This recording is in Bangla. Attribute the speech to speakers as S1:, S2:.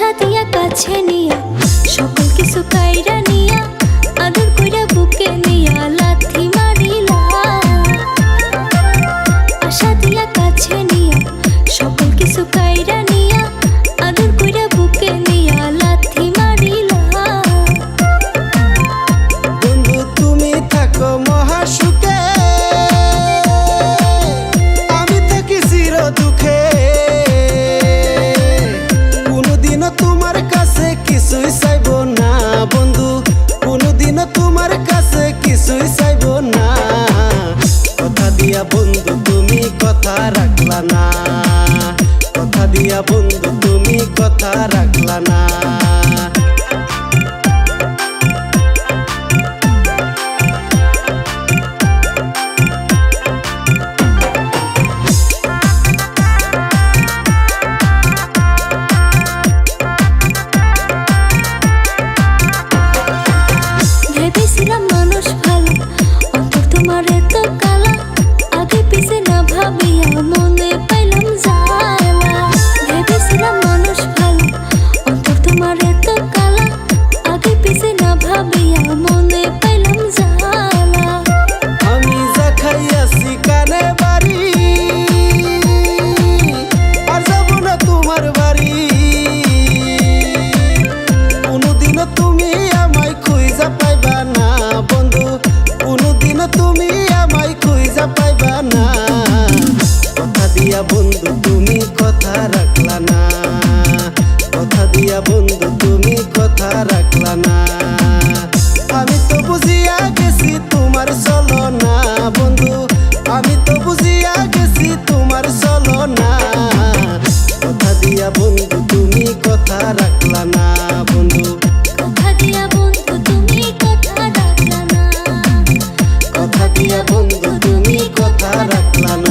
S1: ভালোবাসা দিয়া
S2: কাছে নিয়া, সকল কিছু কাইরা নিয়া, আদর কইরা বুকে নিয়া, লাথি মারিলা। আশা দিয়া কাছে নিয়া, সকল কিছু কাইরা নিয়া, আদর কইরা বুকে নিয়া, লাথি মারিলা।
S1: বন্ধু, তুমি থাকো মহাসুখে, আমি থাকি চির দুঃখে কথা রাখলা না। কথা দিয়া বন্ধু তুমি কথা রাখলা না। দিয়া বন্ধু তুমি কথা রাখলা না। কথা দিয়া বন্ধু তুমি কথা রাখলা না।
S2: আমি তো বুঝিয়া গেছি তোমার চলো না বন্ধু। আমি তো বুঝিয়া গেছি তোমার চলো না
S1: কথা দিয়া বন্ধু তুমি কথা রাখলা না বন্ধু। কথা দিয়া বন্ধু তুমি কথা রাখলা না। কথা দিয়া বন্ধু তুমি কথা রাখলা না।